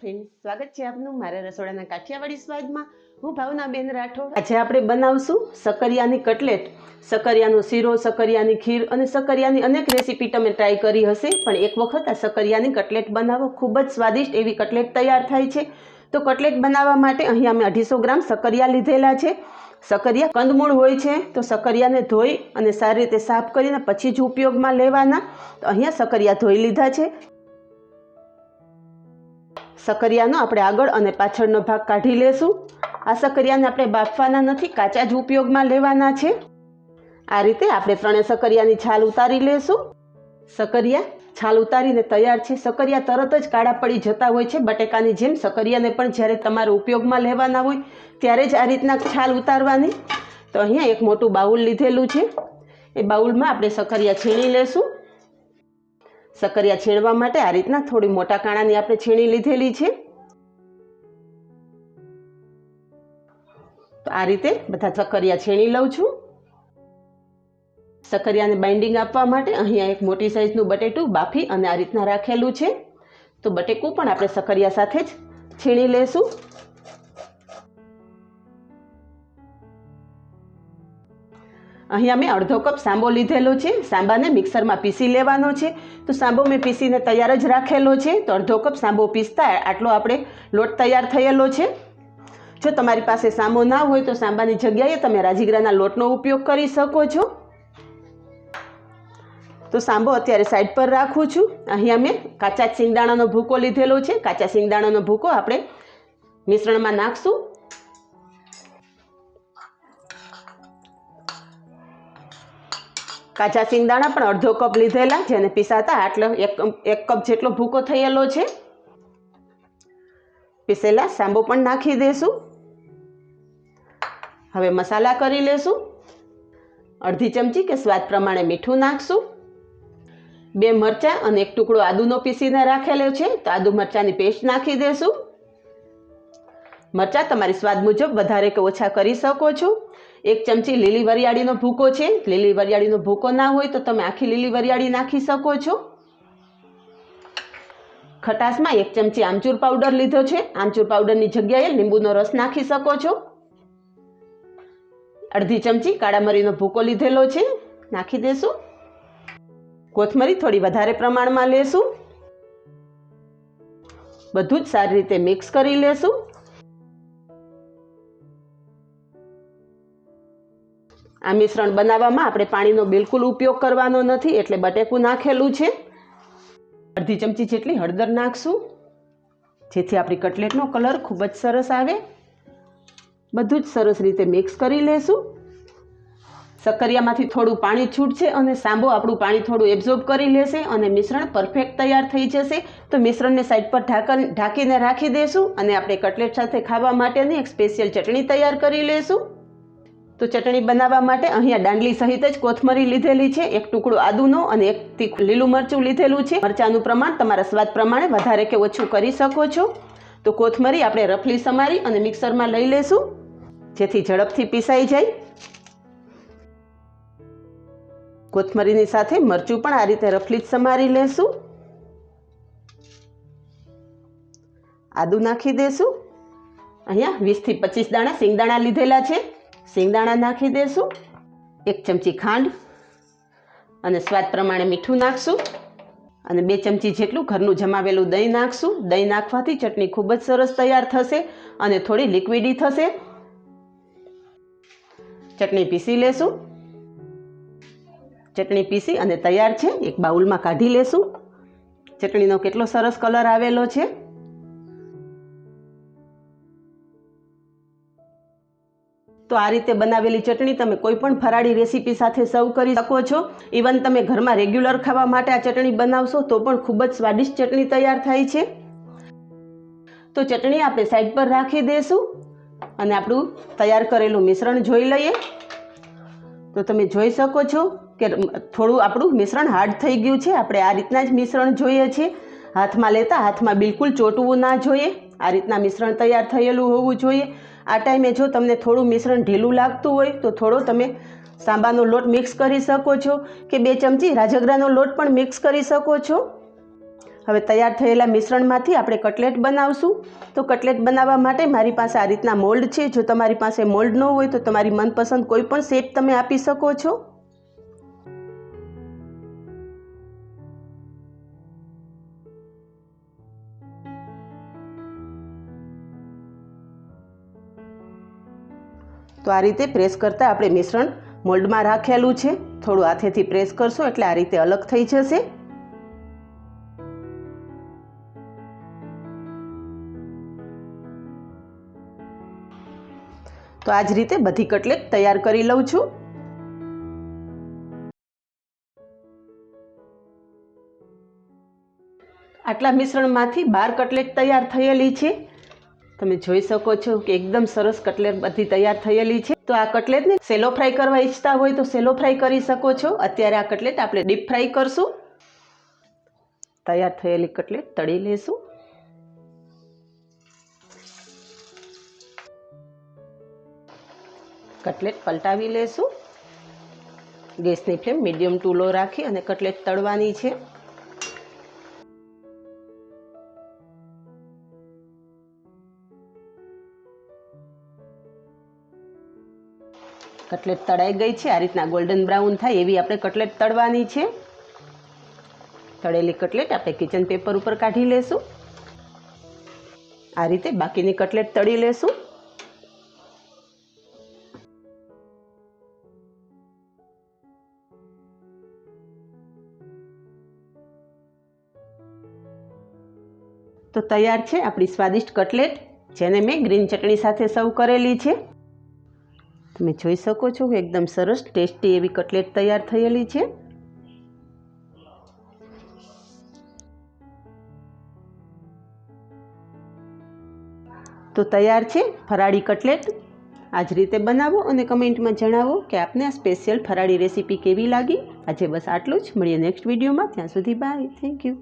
Friend સ્વાગત છે આપનું મારા રસોડાના કાઠિયાવાડી સ્વાદમાં. હું ભાવનાબેન રાઠોડ. આજે આપણે બનાવશું સકરિયાની કટલેટ. સકરિયાનો શીરો, સકરિયાની ખીર અને સકરિયાની અનેક રેસીપી તમે ટ્રાય કરી હશે, પણ એક વખત આ સકરિયાની કટલેટ બનાવો. ખૂબ જ સ્વાદિષ્ટ એવી કટલેટ તૈયાર થાય છે. તો કટલેટ બનાવવા માટે અહીંયા અમે અઢીસો ગ્રામ સકરિયા લીધેલા છે. સકરિયા કંદમૂળ હોય છે, તો સકરિયાને ધોઈ અને સારી રીતે સાફ કરીને પછી જ ઉપયોગમાં લેવાના. તો અહીંયા સકરિયા ધોઈ લીધા છે. સકરિયાનો આપણે આગળ અને પાછળનો ભાગ કાઢી લેશું. આ સકરિયાને આપણે બાફવાના નથી, કાચા જ ઉપયોગમાં લેવાના છે. આ રીતે આપણે ત્રણે સકરિયાની છાલ ઉતારી લેશું. સકરિયા, છાલ ઉતારીને તૈયાર છે. સકરિયા તરત જ કાળા પડી જતા હોય છે. બટેકાની જેમ સકરિયાને પણ જ્યારે તમારે ઉપયોગમાં લેવાના હોય, ત્યારે જ આ રીતના છાલ ઉતારવાની. તો અહીંયા એક મોટું બાઉલ લીધેલું છે. એ બાઉલમાં આપણે સકરિયા છીણી લેશું. સકરિયા છીણવા માટે આ રીતના થોડી મોટા કાણાની આપણે છીણી લીધેલી છે. તો આ રીતે બધા સકરિયા છીણી લઉં છું. સકરિયાને બાઇન્ડિંગ આપવા માટે અહીંયા એક મોટી સાઇઝનું બટેટું બાફી અને આ રીતના રાખેલું છે. તો બટેકું પણ આપણે સકરિયા સાથે જ છીણી લેશું. અહીંયા મેં અડધો કપ સાંબો લીધેલો છે. સાંબાને મિક્સરમાં પીસી લેવાનો છે. તો સાંબો મેં પીસીને તૈયાર જ રાખેલો છે. તો અડધો કપ સાંબો પીસતા આટલો આપણે લોટ તૈયાર થયેલો છે. જો તમારી પાસે સાંબો ના હોય તો સાંબાની જગ્યાએ તમે રાજીગરાના લોટનો ઉપયોગ કરી શકો છો. તો સાંબો અત્યારે સાઈડ પર રાખું છું. અહીંયા મેં કાચા સિંગદાણાનો ભૂકો લીધેલો છે. કાચા સિંગદાણાનો ભૂકો આપણે મિશ્રણમાં નાખશું. કાચા સિંગદાણા પણ અડધો કપ લીધેલા, જેને પીસાતા આટલો એક એક કપ જેટલો ભૂકો થયેલો છે. પીસેલા સાંબો પણ નાખી દઈશું હવે મસાલા કરી લેશું. અડધી ચમચી કે સ્વાદ પ્રમાણે મીઠું નાખશું. બે મરચાં અને એક ટુકડો આદુનો પીસીને રાખેલો છે, તો આદુ મરચાંની પેસ્ટ નાખી દેશું. મરચાં તમારી સ્વાદ મુજબ વધારે કે ઓછા કરી શકો છો. એક ચમચી લીલી વરિયાળીનો ભૂકો છે. લીલી વરિયાળીનો ભૂકો ના હોય તો તમે આખી લીલી વરિયાળી નાખી શકો છો. ખટાશમાં એક ચમચી આમચૂર પાવડર લીધો છે. આમચૂર પાવડરની જગ્યાએ લીંબુનો રસ નાખી શકો છો. અડધી ચમચી કાળા મરીનો ભૂકો લીધેલો છે. નાખી દેશું. કોથમરી થોડી વધારે પ્રમાણમાં લેશું. બધું જ સારી રીતે મિક્સ કરી લેશું. આ મિશ્રણ બનાવવામાં આપણે પાણીનો બિલકુલ ઉપયોગ કરવાનો નથી, એટલે બટેકું નાખેલું છે. અડધી ચમચી જેટલી હળદર નાખશું. જેથી આપણી કટલેટનો કલર ખૂબ જ સરસ આવે. બધું જ સરસ રીતે મિક્સ કરી લેશું. સક્કરિયામાંથી થોડું પાણી છૂટશે અને સાંબો આપણું પાણી થોડું એબ્ઝોર્બ કરી લેશે અને મિશ્રણ પરફેક્ટ તૈયાર થઈ જશે. તો મિશ્રણને સાઈડ પર ઢાંકણ ઢાંકીને રાખી દઈશું અને આપણે કટલેટ સાથે ખાવા માટેની એક સ્પેશિયલ ચટણી તૈયાર કરી લેશું. તો ચટણી બનાવવા માટે અહીંયા દાંડલી સહિત જ કોથમરી લીધેલી છે. એક ટુકડું આદુનો અને એક તીખું લીલું મરચું લીધેલું છે. મરચાંનું પ્રમાણ તમારા સ્વાદ પ્રમાણે વધારે કે ઓછું કરી શકો છો. તો કોથમરી આપણે રફલી સમારી અને મિક્સરમાં લઈ લેશું, જેથી ઝડપથી પીસાઈ જાય. કોથમરીની સાથે મરચું પણ આ રીતે રફલી જ સમારી લેશું. આદું નાખી દેશું. અહીંયા વીસથી પચીસ દાણા સિંગદાણા લીધેલા છે. સિંગદાણા નાખી દેશું, એક ચમચી ખાંડ અને સ્વાદ પ્રમાણે મીઠું નાખશું અને બે ચમચી જેટલું ઘરનું જમાવેલું દહીં નાખશું. દહીં નાખવાથી ચટણી ખૂબ જ સરસ તૈયાર થશે અને થોડી લિક્વિડી થશે. ચટણી પીસી લેશું. ચટણી પીસી અને તૈયાર છે, એક બાઉલમાં કાઢી લેશું. ચટણીનો કેટલો સરસ કલર આવેલો છે. તો આ રીતે બનાવેલી ચટણી તમે કોઈ પણ ફરાળી રેસીપી સાથે સર્વ કરી શકો છો. ઇવન તમે ઘરમાં રેગ્યુલર ખાવા માટે આ ચટણી બનાવશો તો પણ ખૂબ જ સ્વાદિષ્ટ ચટણી તૈયાર થાય છે. તો ચટણી આપણે સાઈડ પર રાખી દઈશું અને આપણું તૈયાર કરેલું મિશ્રણ જોઈ લઈએ. તો તમે જોઈ શકો છો કે થોડું આપણું મિશ્રણ હાર્ડ થઈ ગયું છે. આપણે આ રીતના જ મિશ્રણ જોઈએ છીએ હાથમાં લેતા હાથમાં બિલકુલ ચોટવું ના જોઈએ. આ રીતના મિશ્રણ તૈયાર થયેલું હોવું જોઈએ. આ ટાઈમે જો તમને થોડું મિશ્રણ ઢીલું લાગતું હોય, તો થોડો તમે સાંબાનો લોટ મિક્સ કરી શકો છો કે બે ચમચી રાજગરાનો લોટ પણ મિક્સ કરી શકો છો. હવે તૈયાર થયેલા મિશ્રણમાંથી આપણે કટલેટ બનાવશું. તો કટલેટ બનાવવા માટે મારી પાસે આ રીતના મોલ્ડ છે. જો તમારી પાસે મોલ્ડ ન હોય, તો તમારી મનપસંદ કોઈ પણ શેપ તમે આપી શકો છો. તો આ રીતે પ્રેસ કરતાં આપણે મિશ્રણ મોલ્ડમાં રાખેલું છે. થોડું હાથેથી પ્રેસ કરશો એટલે આ રીતે અલગ થઈ જશે. તો આ જ રીતે બધી કટલેટ તૈયાર કરી લઉં છું. આટલા મિશ્રણમાંથી બાર કટલેટ તૈયાર થયેલી છે. તમે જોઈ શકો છો કે એકદમ સરસ કટલેટ બધી તૈયાર થયેલી છે. તો આ કટલેટને સેલો ફ્રાય કરવા ઈચ્છતા હોય તો સેલો ફ્રાય કરી શકો છો. અત્યારે આ કટલેટ આપણે ડીપ ફ્રાય કરશું. તૈયાર થયેલી કટલેટ તળી લેશું. કટલેટ પલટાવી લેશું. ગેસની ફ્લેમ મીડિયમ ટુ લો રાખી અને કટલેટ તળવાની છે. કટલેટ તળાઈ ગઈ છે. આ રીતના ગોલ્ડન બ્રાઉન થાય એવી આપણે કટલેટ તળવાની છે. તળેલી કટલેટ આપણે કિચન પેપર ઉપર કાઢી લેશું. આ રીતે બાકીની કટલેટ તળી લેશું. તો તૈયાર છે આપણી સ્વાદિષ્ટ કટલેટ, જેને મેં ગ્રીન ચટણી સાથે સર્વ કરેલી છે. તમે જોઈ શકો છો એકદમ સરસ ટેસ્ટી એવી કટલેટ તૈયાર થયેલી છે. તો તૈયાર છે ફરાળી કટલેટ. આ જ રીતે બનાવો અને કમેન્ટમાં જણાવો કે આપને આ સ્પેશિયલ ફરાળી રેસીપી કેવી લાગી. આજે બસ આટલું જ. મળીએ નેક્સ્ટ વિડીયોમાં. ત્યાં સુધી બાય થેન્ક યુ